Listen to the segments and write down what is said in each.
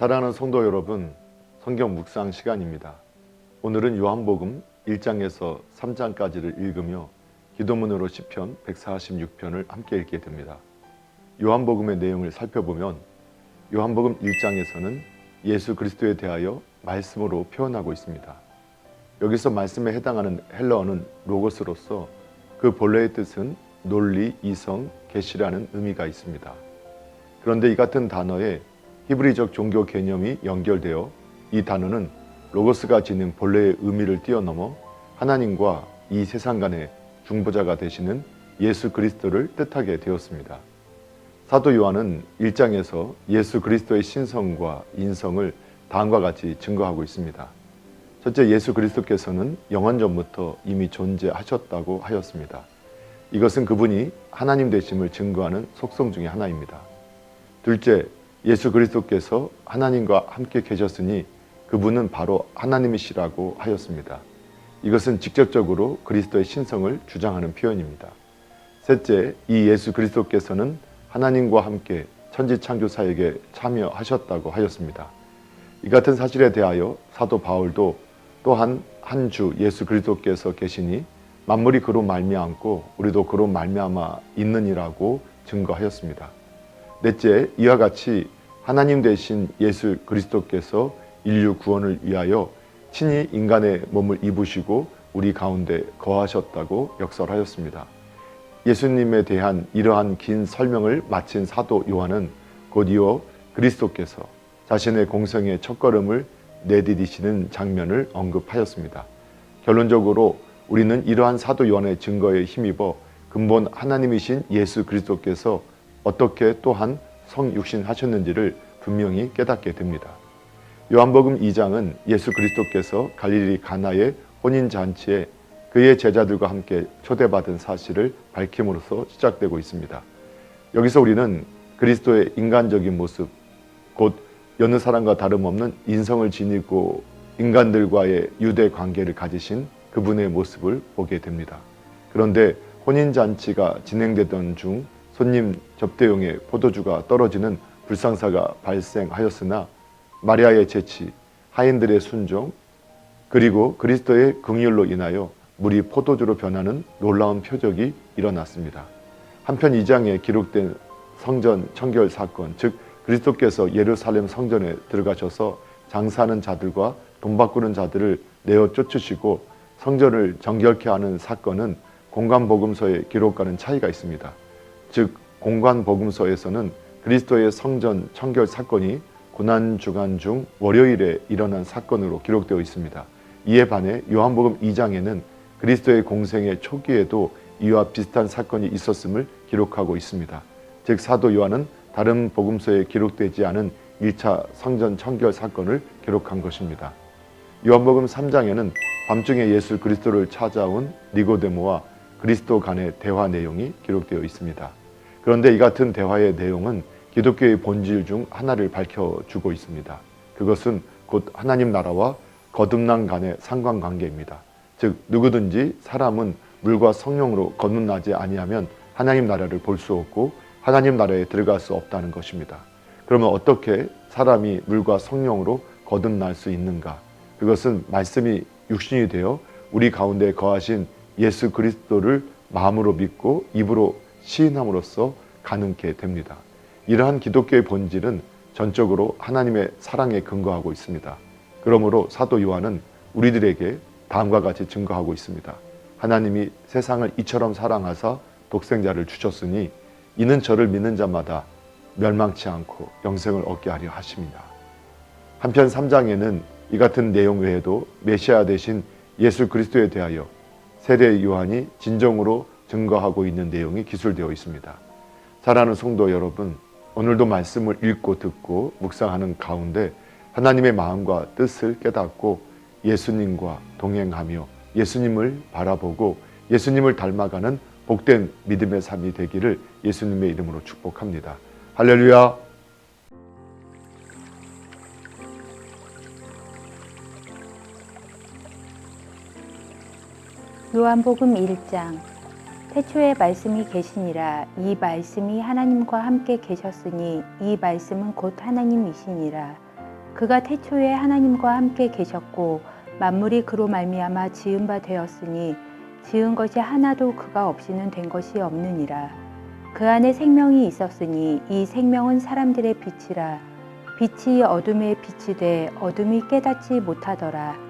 사랑하는 성도 여러분, 성경 묵상 시간입니다. 오늘은 요한복음 1장에서 3장까지를 읽으며 기도문으로 시편 146편을 함께 읽게 됩니다. 요한복음의 내용을 살펴보면 요한복음 1장에서는 예수 그리스도에 대하여 말씀으로 표현하고 있습니다. 여기서 말씀에 해당하는 헬러어는 로고스로서 그 본래의 뜻은 논리, 이성, 계시라는 의미가 있습니다. 그런데 이 같은 단어에 히브리적 종교 개념이 연결되어 이 단어는 로고스가 지닌 본래의 의미를 뛰어넘어 하나님과 이 세상 간의 중보자가 되시는 예수 그리스도를 뜻하게 되었습니다. 사도 요한은 1장에서 예수 그리스도의 신성과 인성을 다음과 같이 증거하고 있습니다. 첫째, 예수 그리스도께서는 영원 전부터 이미 존재하셨다고 하였습니다. 이것은 그분이 하나님 되심을 증거하는 속성 중의 하나입니다. 둘째, 예수 그리스도께서 하나님과 함께 계셨으니 그분은 바로 하나님이시라고 하였습니다. 이것은 직접적으로 그리스도의 신성을 주장하는 표현입니다. 셋째, 이 예수 그리스도께서는 하나님과 함께 천지 창조사에게 참여하셨다고 하였습니다. 이 같은 사실에 대하여 사도 바울도 또한 한 주 예수 그리스도께서 계시니 만물이 그로 말미암고 우리도 그로 말미암아 있느니라고 증거하였습니다. 넷째, 이와 같이 하나님 되신 예수 그리스도께서 인류 구원을 위하여 친히 인간의 몸을 입으시고 우리 가운데 거하셨다고 역설하였습니다. 예수님에 대한 이러한 긴 설명을 마친 사도 요한은 곧 이어 그리스도께서 자신의 공생의 첫걸음을 내디디시는 장면을 언급하였습니다. 결론적으로 우리는 이러한 사도 요한의 증거에 힘입어 근본 하나님이신 예수 그리스도께서 어떻게 또한 성육신 하셨는지를 분명히 깨닫게 됩니다. 요한복음 2장은 예수 그리스도께서 갈릴리 가나의 혼인 잔치에 그의 제자들과 함께 초대받은 사실을 밝힘으로써 시작되고 있습니다. 여기서 우리는 그리스도의 인간적인 모습, 곧 여느 사람과 다름없는 인성을 지니고 인간들과의 유대 관계를 가지신 그분의 모습을 보게 됩니다. 그런데 혼인 잔치가 진행되던 중 손님 접대용의 포도주가 떨어지는 불상사가 발생하였으나 마리아의 재치, 하인들의 순종, 그리고 그리스도의 긍휼로 인하여 물이 포도주로 변하는 놀라운 표적이 일어났습니다. 한편 2장에 기록된 성전 청결 사건, 즉 그리스도께서 예루살렘 성전에 들어가셔서 장사하는 자들과 돈 바꾸는 자들을 내어 쫓으시고 성전을 정결케 하는 사건은 공간 복음서의 기록과는 차이가 있습니다. 즉 공간 복음서에서는 그리스도의 성전 청결 사건이 고난 주간 중 월요일에 일어난 사건으로 기록되어 있습니다. 이에 반해 요한복음 2장에는 그리스도의 공생의 초기에도 이와 비슷한 사건이 있었음을 기록하고 있습니다. 즉 사도 요한은 다른 복음서에 기록되지 않은 1차 성전 청결 사건을 기록한 것입니다. 요한복음 3장에는 밤중에 예수 그리스도를 찾아온 니고데모와 그리스도 간의 대화 내용이 기록되어 있습니다. 그런데 이 같은 대화의 내용은 기독교의 본질 중 하나를 밝혀주고 있습니다. 그것은 곧 하나님 나라와 거듭난 간의 상관관계입니다. 즉 누구든지 사람은 물과 성령으로 거듭나지 아니하면 하나님 나라를 볼 수 없고 하나님 나라에 들어갈 수 없다는 것입니다. 그러면 어떻게 사람이 물과 성령으로 거듭날 수 있는가? 그것은 말씀이 육신이 되어 우리 가운데 거하신 예수 그리스도를 마음으로 믿고 입으로 시인함으로써 가능케 됩니다. 이러한 기독교의 본질은 전적으로 하나님의 사랑에 근거하고 있습니다. 그러므로 사도 요한은 우리들에게 다음과 같이 증거하고 있습니다. 하나님이 세상을 이처럼 사랑하사 독생자를 주셨으니 이는 저를 믿는 자마다 멸망치 않고 영생을 얻게 하려 하십니다. 한편 3장에는 이 같은 내용 외에도 메시아 대신 예수 그리스도에 대하여 세례 요한이 진정으로 증거하고 있는 내용이 기술되어 있습니다. 사랑하는 성도 여러분, 오늘도 말씀을 읽고 듣고 묵상하는 가운데 하나님의 마음과 뜻을 깨닫고 예수님과 동행하며 예수님을 바라보고 예수님을 닮아가는 복된 믿음의 삶이 되기를 예수님의 이름으로 축복합니다. 할렐루야! 요한복음 1장 태초에 말씀이 계시니라 이 말씀이 하나님과 함께 계셨으니 이 말씀은 곧 하나님이시니라 그가 태초에 하나님과 함께 계셨고 만물이 그로 말미암아 지은 바 되었으니 지은 것이 하나도 그가 없이는 된 것이 없느니라. 그 안에 생명이 있었으니 이 생명은 사람들의 빛이라. 빛이 어둠에 빛이 돼 어둠이 깨닫지 못하더라.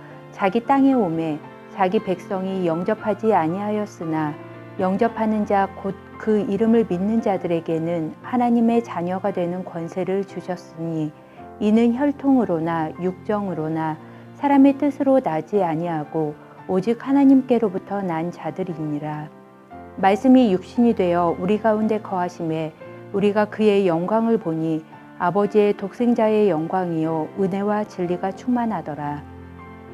자기 땅에 오매 자기 백성이 영접하지 아니하였으나 영접하는 자 곧 그 이름을 믿는 자들에게는 하나님의 자녀가 되는 권세를 주셨으니 이는 혈통으로나 육정으로나 사람의 뜻으로 나지 아니하고 오직 하나님께로부터 난 자들이니라. 말씀이 육신이 되어 우리 가운데 거하심에 우리가 그의 영광을 보니 아버지의 독생자의 영광이요 은혜와 진리가 충만하더라.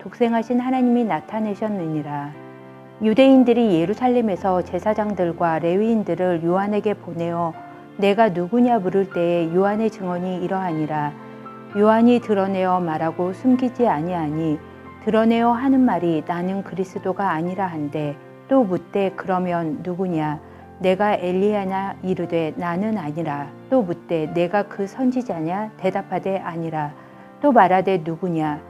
독생하신 하나님이 나타내셨느니라. 유대인들이 예루살렘에서 제사장들과 레위인들을 요한에게 보내어 내가 누구냐 물을 때에 요한의 증언이 이러하니라. 요한이 드러내어 말하고 숨기지 아니하니 드러내어 하는 말이 나는 그리스도가 아니라 한데 또 묻되 그러면 누구냐? 내가 엘리야냐 이르되 나는 아니라. 또 묻되 내가 그 선지자냐? 대답하되 아니라. 또 말하되 누구냐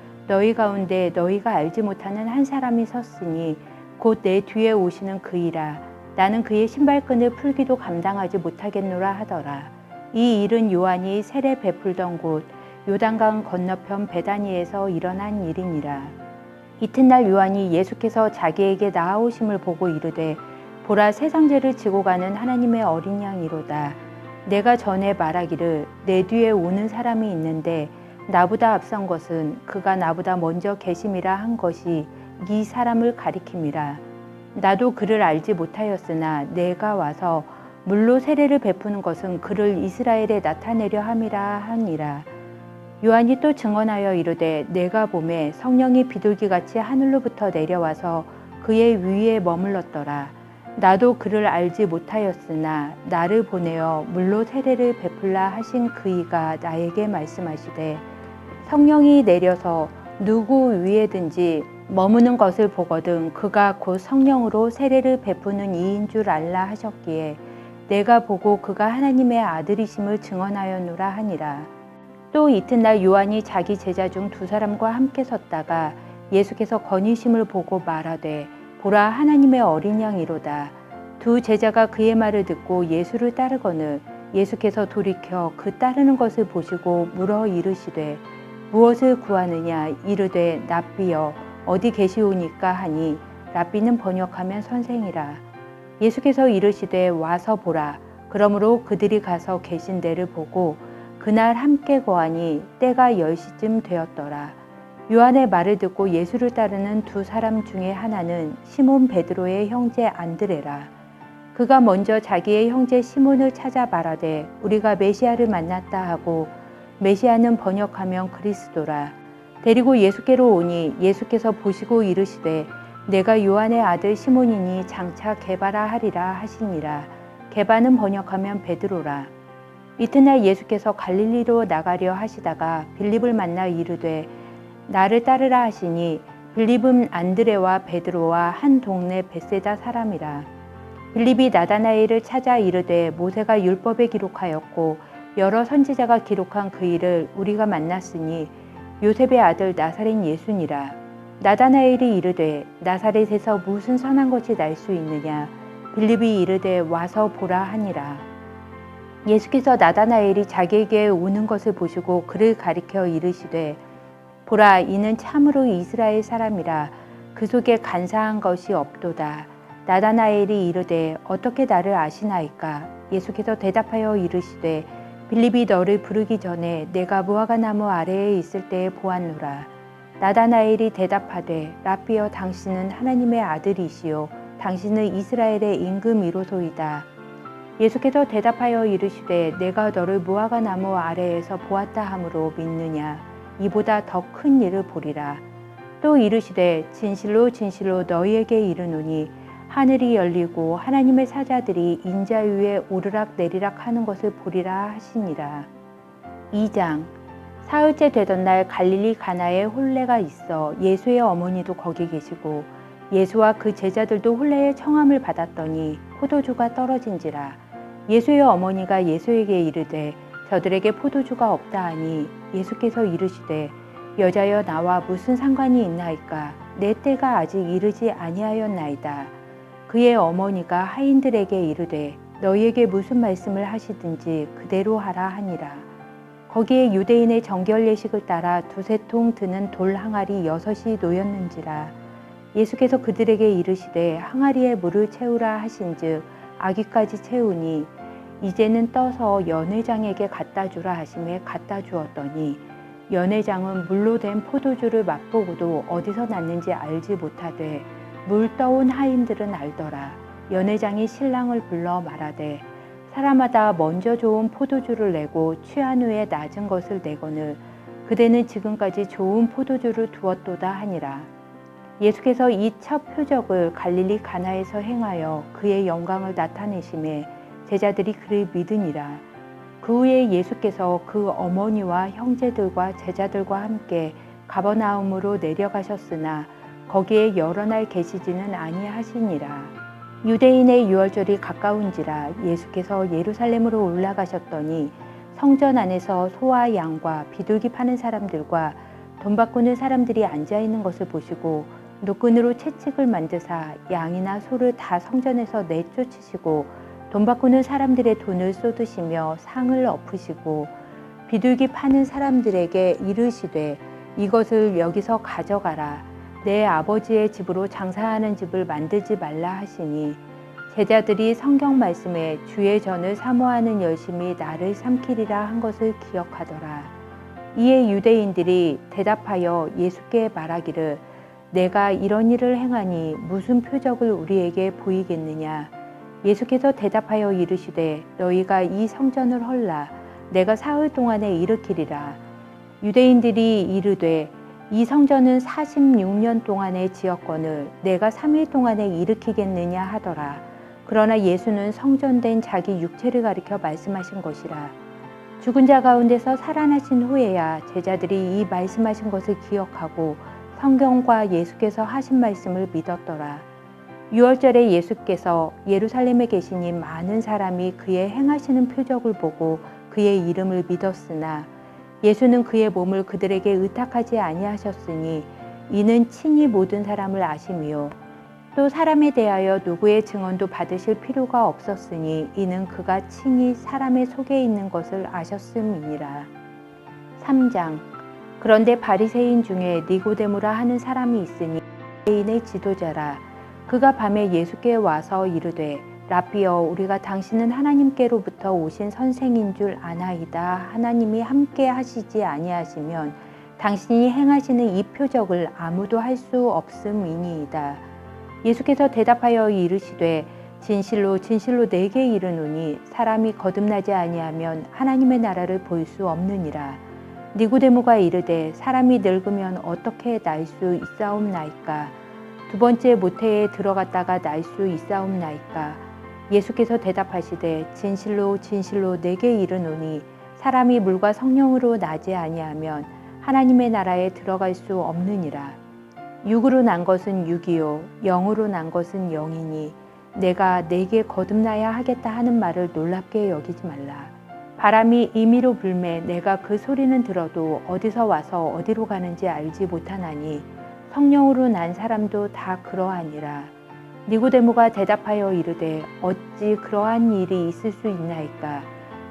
너희 가운데 너희가 알지 못하는 한 사람이 섰으니 곧 내 뒤에 오시는 그이라. 나는 그의 신발끈을 풀기도 감당하지 못하겠노라 하더라. 이 일은 요한이 세례 베풀던 곳 요단강 건너편 베다니에서 일어난 일이니라. 이튿날 요한이 예수께서 자기에게 나아오심을 보고 이르되 보라 세상죄를 지고 가는 하나님의 어린 양이로다. 내가 전에 말하기를 내 뒤에 오는 사람이 있는데 나보다 앞선 것은 그가 나보다 먼저 계심이라 한 것이 이 사람을 가리킴이라 나도 그를 알지 못하였으나 내가 와서 물로 세례를 베푸는 것은 그를 이스라엘에 나타내려 함이라 하니라 요한이 또 증언하여 이르되 내가 봄에 성령이 비둘기 같이 하늘로부터 내려와서 그의 위에 머물렀더라. 나도 그를 알지 못하였으나 나를 보내어 물로 세례를 베풀라 하신 그이가 나에게 말씀하시되 성령이 내려서 누구 위에든지 머무는 것을 보거든 그가 곧 성령으로 세례를 베푸는 이인 줄 알라 하셨기에 내가 보고 그가 하나님의 아들이심을 증언하였노라 하니라. 또 이튿날 요한이 자기 제자 중 두 사람과 함께 섰다가 예수께서 건의심을 보고 말하되 보라 하나님의 어린 양이로다 두 제자가 그의 말을 듣고 예수를 따르거늘 예수께서 돌이켜 그 따르는 것을 보시고 물어 이르시되 무엇을 구하느냐 이르되 랍비여 어디 계시오니까 하니 랍비는 번역하면 선생이라 예수께서 이르시되 와서 보라 그러므로 그들이 가서 계신 데를 보고 그날 함께 거하니 때가 10시쯤 되었더라. 요한의 말을 듣고 예수를 따르는 두 사람 중에 하나는 시몬 베드로의 형제 안드레라. 그가 먼저 자기의 형제 시몬을 찾아 말하되 우리가 메시아를 만났다 하고 메시아는 번역하면 그리스도라. 데리고 예수께로 오니 예수께서 보시고 이르시되 내가 요한의 아들 시몬이니 장차 개바라 하리라 하시니라. 개바는 번역하면 베드로라. 이튿날 예수께서 갈릴리로 나가려 하시다가 빌립을 만나 이르되 나를 따르라 하시니 빌립은 안드레와 베드로와 한 동네 베세다 사람이라. 빌립이 나다나엘을 찾아 이르되 모세가 율법에 기록하였고 여러 선지자가 기록한 그 일을 우리가 만났으니 요셉의 아들 나사렛 예수니라. 나다나엘이 이르되 나사렛에서 무슨 선한 것이 날 수 있느냐 빌립이 이르되 와서 보라 하니라. 예수께서 나다나엘이 자기에게 오는 것을 보시고 그를 가리켜 이르시되 보라 이는 참으로 이스라엘 사람이라 그 속에 간사한 것이 없도다. 나다나엘이 이르되 어떻게 나를 아시나이까 예수께서 대답하여 이르시되 빌립이 너를 부르기 전에 내가 무화과 나무 아래에 있을 때에 보았노라. 나다나엘이 대답하되 라비어 당신은 하나님의 아들이시요 당신은 이스라엘의 임금이로소이다. 예수께서 대답하여 이르시되 내가 너를 무화과 나무 아래에서 보았다 함으로 믿느냐 이보다 더 큰 일을 보리라. 또 이르시되 진실로 진실로 너희에게 이르노니 하늘이 열리고 하나님의 사자들이 인자 위에 오르락 내리락 하는 것을 보리라 하시니라. 2장 사흘째 되던 날 갈릴리 가나에 혼례가 있어 예수의 어머니도 거기 계시고 예수와 그 제자들도 혼례의 청함을 받았더니 포도주가 떨어진지라 예수의 어머니가 예수에게 이르되 저들에게 포도주가 없다 하니 예수께서 이르시되 여자여 나와 무슨 상관이 있나이까 내 때가 아직 이르지 아니하였나이다 그의 어머니가 하인들에게 이르되 너희에게 무슨 말씀을 하시든지 그대로 하라 하니라. 거기에 유대인의 정결 예식을 따라 두세 통 드는 돌 항아리 여섯이 놓였는지라. 예수께서 그들에게 이르시되 항아리에 물을 채우라 하신즉 아기까지 채우니 이제는 떠서 연회장에게 갖다 주라 하심에 갖다 주었더니 연회장은 물로 된 포도주를 맛보고도 어디서 났는지 알지 못하되 물 떠온 하인들은 알더라 연회장이 신랑을 불러 말하되 사람마다 먼저 좋은 포도주를 내고 취한 후에 낮은 것을 내거늘 그대는 지금까지 좋은 포도주를 두었도다 하니라 예수께서 이 첫 표적을 갈릴리 가나에서 행하여 그의 영광을 나타내심에 제자들이 그를 믿으니라. 그 후에 예수께서 그 어머니와 형제들과 제자들과 함께 가버나움으로 내려가셨으나 거기에 여러 날 계시지는 아니하시니라. 유대인의 유월절이 가까운지라 예수께서 예루살렘으로 올라가셨더니 성전 안에서 소와 양과 비둘기 파는 사람들과 돈 바꾸는 사람들이 앉아 있는 것을 보시고 노끈으로 채찍을 만드사 양이나 소를 다 성전에서 내쫓으시고 돈 바꾸는 사람들의 돈을 쏟으시며 상을 엎으시고 비둘기 파는 사람들에게 이르시되 이것을 여기서 가져가라 내 아버지의 집으로 장사하는 집을 만들지 말라 하시니 제자들이 성경 말씀에 주의 전을 사모하는 열심이 나를 삼키리라 한 것을 기억하더라. 이에 유대인들이 대답하여 예수께 말하기를 내가 이런 일을 행하니 무슨 표적을 우리에게 보이겠느냐? 예수께서 대답하여 이르시되 너희가 이 성전을 헐라. 내가 사흘 동안에 일으키리라. 유대인들이 이르되 이 성전은 46년 동안에 지었거늘 내가 3일 동안에 일으키겠느냐 하더라 그러나 예수는 성전된 자기 육체를 가리켜 말씀하신 것이라 죽은 자 가운데서 살아나신 후에야 제자들이 이 말씀하신 것을 기억하고 성경과 예수께서 하신 말씀을 믿었더라. 유월절에 예수께서 예루살렘에 계시니 많은 사람이 그의 행하시는 표적을 보고 그의 이름을 믿었으나 예수는 그의 몸을 그들에게 의탁하지 아니하셨으니 이는 친히 모든 사람을 아심이요. 또 사람에 대하여 누구의 증언도 받으실 필요가 없었으니 이는 그가 친히 사람의 속에 있는 것을 아셨음이니라. 3장. 그런데 바리새인 중에 니고데모라 하는 사람이 있으니 개인의 지도자라. 그가 밤에 예수께 와서 이르되 라비어 우리가 당신은 하나님께로부터 오신 선생인 줄 아나이다. 하나님이 함께 하시지 아니하시면 당신이 행하시는 이 표적을 아무도 할 수 없음이니이다. 예수께서 대답하여 이르시되 진실로 진실로 내게 이르노니 사람이 거듭나지 아니하면 하나님의 나라를 볼 수 없느니라. 니고데모가 이르되 사람이 늙으면 어떻게 날 수 있사옵나이까? 두 번째 모태에 들어갔다가 날 수 있사옵나이까 예수께서 대답하시되 진실로 진실로 내게 이르노니 사람이 물과 성령으로 나지 아니하면 하나님의 나라에 들어갈 수 없느니라 육으로 난 것은 육이요 영으로 난 것은 영이니 내가 내게 거듭나야 하겠다 하는 말을 놀랍게 여기지 말라. 바람이 임의로 불매 내가 그 소리는 들어도 어디서 와서 어디로 가는지 알지 못하나니 성령으로 난 사람도 다 그러하니라. 니고데모가 대답하여 이르되 어찌 그러한 일이 있을 수 있나이까?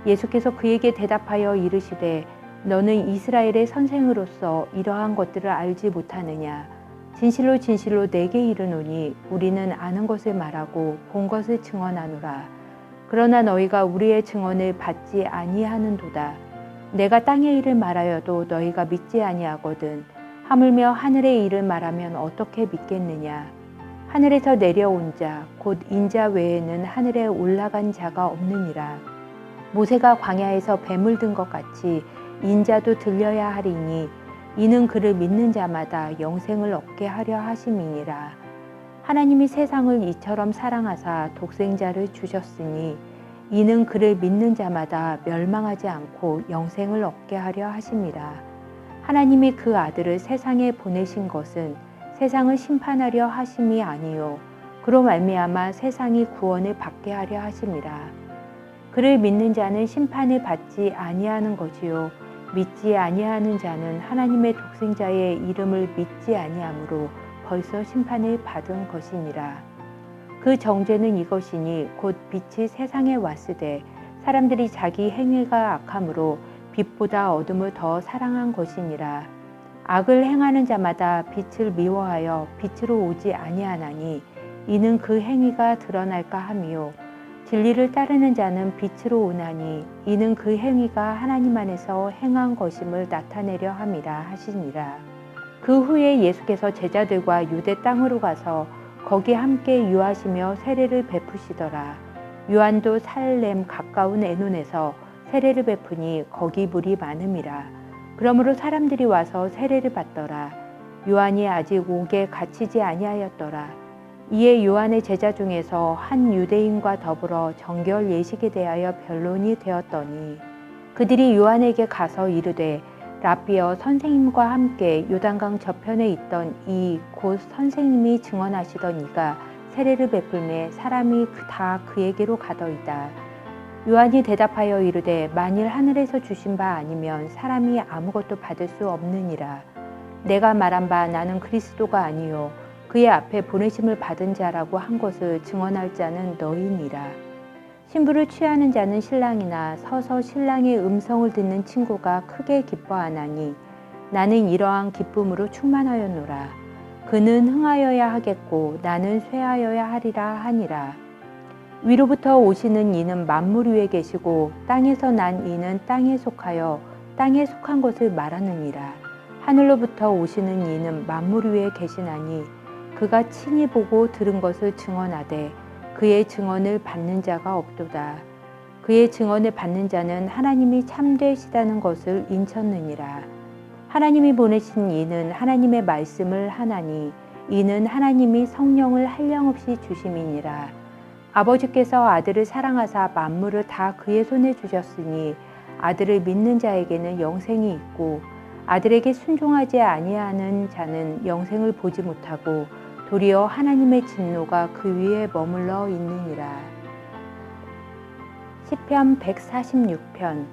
예수께서 그에게 대답하여 이르시되 너는 이스라엘의 선생으로서 이러한 것들을 알지 못하느냐? 진실로 진실로 내게 이르노니 우리는 아는 것을 말하고 본 것을 증언하노라. 그러나 너희가 우리의 증언을 받지 아니하는도다. 내가 땅의 일을 말하여도 너희가 믿지 아니하거든. 하물며 하늘의 일을 말하면 어떻게 믿겠느냐 하늘에서 내려온 자 곧 인자 외에는 하늘에 올라간 자가 없느니라 모세가 광야에서 뱀을 든 것 같이 인자도 들려야 하리니 이는 그를 믿는 자마다 영생을 얻게 하려 하심이니라. 하나님이 세상을 이처럼 사랑하사 독생자를 주셨으니 이는 그를 믿는 자마다 멸망하지 않고 영생을 얻게 하려 하심이라. 하나님이 그 아들을 세상에 보내신 것은 세상을 심판하려 하심이 아니요 그로 말미암아 세상이 구원을 받게 하려 하심이라. 그를 믿는 자는 심판을 받지 아니하는 것이요 믿지 아니하는 자는 하나님의 독생자의 이름을 믿지 아니하므로 벌써 심판을 받은 것이니라. 그 정죄는 이것이니 곧 빛이 세상에 왔으되 사람들이 자기 행위가 악함으로 빛보다 어둠을 더 사랑한 것이니라. 악을 행하는 자마다 빛을 미워하여 빛으로 오지 아니하나니 이는 그 행위가 드러날까 함이요 진리를 따르는 자는 빛으로 오나니 이는 그 행위가 하나님 안에서 행한 것임을 나타내려 함이라 하시니라. 그 후에 예수께서 제자들과 유대 땅으로 가서 거기 함께 유하시며 세례를 베푸시더라. 요한도 살렘 가까운 에논에서 세례를 베푸니 거기 물이 많음이라. 그러므로 사람들이 와서 세례를 받더라. 요한이 아직 옥에 갇히지 아니하였더라. 이에 요한의 제자 중에서 한 유대인과 더불어 정결 예식에 대하여 변론이 되었더니 그들이 요한에게 가서 이르되 라비어 선생님과 함께 요단강 저편에 있던 이 곧 선생님이 증언하시던 이가 세례를 베풀매 사람이 다 그에게로 가더이다. 요한이 대답하여 이르되 만일 하늘에서 주신 바 아니면 사람이 아무것도 받을 수 없느니라. 내가 말한 바 나는 그리스도가 아니요 그의 앞에 보내심을 받은 자라고 한 것을 증언할 자는 너희니라. 신부를 취하는 자는 신랑이나 서서 신랑의 음성을 듣는 친구가 크게 기뻐하나니 나는 이러한 기쁨으로 충만하였노라. 그는 흥하여야 하겠고 나는 쇠하여야 하리라 하니라. 위로부터 오시는 이는 만물 위에 계시고 땅에서 난 이는 땅에 속하여 땅에 속한 것을 말하느니라. 하늘로부터 오시는 이는 만물 위에 계시나니 그가 친히 보고 들은 것을 증언하되 그의 증언을 받는 자가 없도다. 그의 증언을 받는 자는 하나님이 참되시다는 것을 인쳤느니라. 하나님이 보내신 이는 하나님의 말씀을 하나니 이는 하나님이 성령을 한량없이 주심이니라. 아버지께서 아들을 사랑하사 만물을 다 그의 손에 주셨으니 아들을 믿는 자에게는 영생이 있고 아들에게 순종하지 아니하는 자는 영생을 보지 못하고 도리어 하나님의 진노가 그 위에 머물러 있느니라. 시편 146편.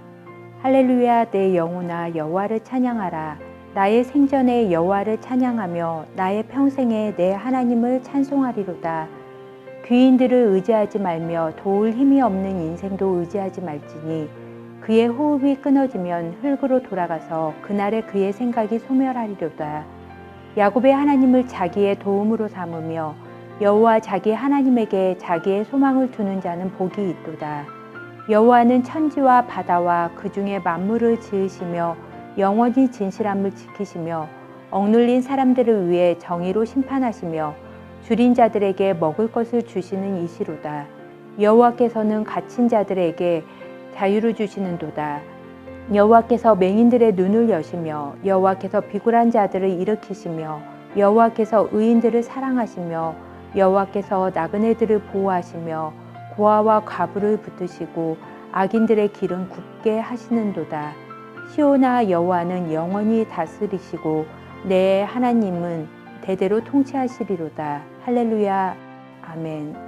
할렐루야 내 영혼아 여호와를 찬양하라. 나의 생전에 여호와를 찬양하며 나의 평생에 내 하나님을 찬송하리로다 귀인들을 의지하지 말며 도울 힘이 없는 인생도 의지하지 말지니 그의 호흡이 끊어지면 흙으로 돌아가서 그날에 그의 생각이 소멸하리로다 야곱의 하나님을 자기의 도움으로 삼으며 여호와 자기 하나님에게 자기의 소망을 두는 자는 복이 있도다. 여호와는 천지와 바다와 그 중에 만물을 지으시며 영원히 진실함을 지키시며 억눌린 사람들을 위해 정의로 심판하시며 줄인 자들에게 먹을 것을 주시는 이시로다. 여호와께서는 갇힌 자들에게 자유를 주시는도다. 여호와께서 맹인들의 눈을 여시며 여호와께서 비굴한 자들을 일으키시며 여호와께서 의인들을 사랑하시며 여호와께서 나그네들을 보호하시며 고아와 과부를 붙드시고 악인들의 길은 굽게 하시는도다. 시오나 여호와는 영원히 다스리시고 내 하나님은 대대로 통치하시리로다. 할렐루야. 아멘.